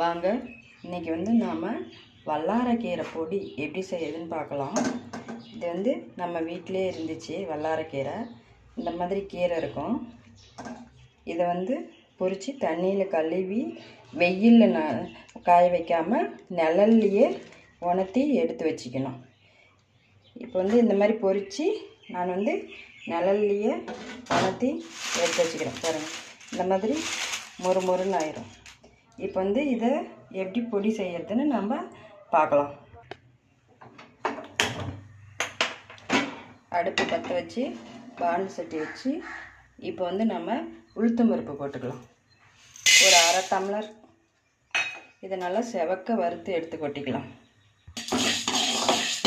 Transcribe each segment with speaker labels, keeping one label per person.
Speaker 1: வாங்க இன்றைக்கி வந்து நாம் வல்லாரக்கீரை பொடி எப்படி செய்யுதுன்னு பார்க்கலாம். இது வந்து நம்ம வீட்டிலே இருந்துச்சு வல்லாரக்கீரை. இந்த மாதிரி கீரை இருக்கும். இதை வந்து பொரித்து தண்ணியில் கழுவி வெயிலில் ந காய வைக்காமல் நிழல்லையே உணர்த்தி எடுத்து வச்சுக்கணும். இப்போ வந்து இந்த மாதிரி பொறிச்சு நான் வந்து நிழல்லையே உணர்த்தி எடுத்து வச்சுக்கிறேன் பாருங்கள் இந்த மாதிரி மொறு மொறுன்னு ஆயிரும். இப்போ வந்து இதை எப்படி பொடி செய்யறதுன்னு நம்ம பார்க்கலாம். அடுப்பு பற்ற வச்சு பாண்டு சட்டி வச்சு இப்போ வந்து நம்ம உளுத்தம் பருப்பு போட்டுக்கலாம். ஒரு அரை டம்ளர். இதை நல்லா செவக்க வறுத்து எடுத்து கொட்டிக்கலாம்.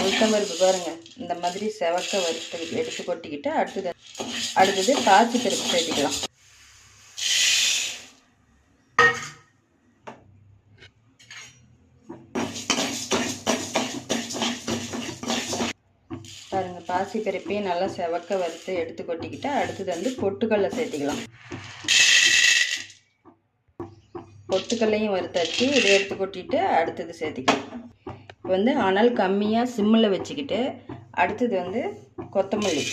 Speaker 1: உளுத்தம் பருப்பு பாருங்கள் இந்த மாதிரி செவக்க வறுத்து எடுத்து கொட்டிக்கிட்டு அடுத்தது அடுத்தது பாசி பருப்பு சேர்த்துக்கலாம். பாருங்கள் பாசி பருப்பையும் நல்லா செவக்க வறுத்து எடுத்து கொட்டிக்கிட்டு அடுத்தது வந்து பொட்டுக்கடலை சேர்த்திக்கலாம். பொட்டுக்கல்லையும் வறுத்தாச்சு இதை எடுத்து கொட்டிட்டு அடுத்தது சேர்த்திக்கலாம். இப்போ வந்து அனல் கம்மியாக சிம்மில் வச்சுக்கிட்டு அடுத்தது வந்து கொத்தமல்லி.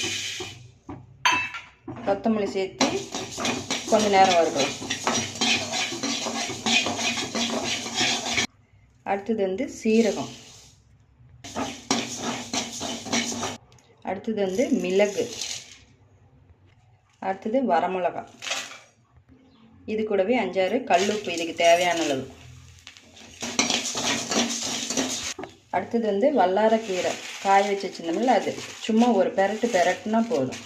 Speaker 1: கொத்தமல்லி சேர்த்து கொஞ்ச நேரம் வறுக்கலாம். அடுத்தது வந்து சீரகம். அடுத்தது வந்து மிளகு. அடுத்தது வரமிளகா இது கூடவே அஞ்சாறு கல்லுப்பு இதுக்கு தேவையான அளவு. அடுத்தது வந்து வல்லாரக்கீரை. காய வச்சு வச்சுருந்தோம்ல அது. சும்மா ஒரு பெரட்டு பெரட்டுனா போதும்.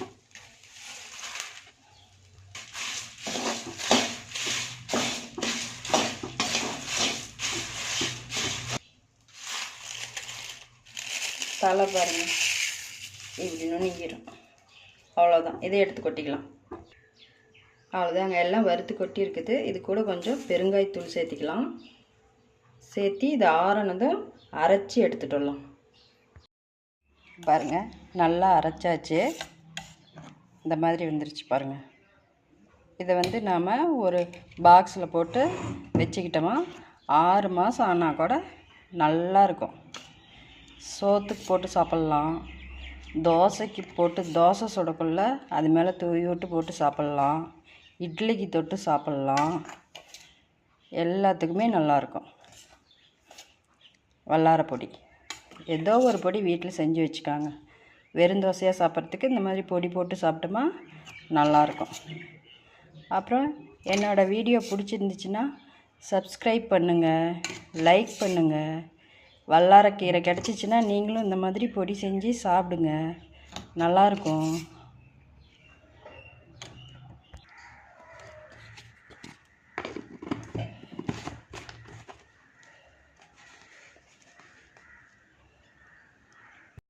Speaker 1: தலை பாருங்க. இப்படி நுணுங்கிடும். அவ்வளோதான் இதை எடுத்து கொட்டிக்கலாம். அவ்வளோதாங்க எல்லாம் வறுத்து கொட்டி இருக்குது இது கூட கொஞ்சம் பெருங்காயத்தூள் சேர்த்திக்கலாம். சேர்த்தி இதை ஆறினதும் அரைச்சி எடுத்துகிட்டு வரலாம். பாருங்கள் நல்லா அரைச்சாச்சு. இந்த மாதிரி வந்துருச்சு பாருங்கள் இதை வந்து நாம் ஒரு பாக்ஸில் போட்டு வச்சுக்கிட்டோமா ஆறு மாதம் ஆனால் கூட நல்லாயிருக்கும் சோத்துக்கு போட்டு சாப்பிட்லாம். தோசைக்கு போட்டு தோசை சுடக்குள்ள அது மேலே தூவி விட்டு போட்டு சாப்பிட்லாம். இட்லிக்கு தொட்டு சாப்பிட்லாம். எல்லாத்துக்குமே நல்லாயிருக்கும். வல்லார பொடி. ஏதோ ஒரு பொடி வீட்டில் செஞ்சு வச்சுக்காங்க. வெறும் தோசையாக சாப்பிட்றதுக்கு இந்த மாதிரி பொடி போட்டு சாப்பிட்டோமா நல்லாயிருக்கும். அப்புறம் என்னோடய வீடியோ பிடிச்சிருந்துச்சின்னா சப்ஸ்கிரைப் பண்ணுங்கள் லைக் பண்ணுங்கள் வல்லாரக்கீரை கிடச்சிச்சின்னா நீங்களும் இந்த மாதிரி பொடி செஞ்சு சாப்பிடுங்க. நல்லாயிருக்கும்.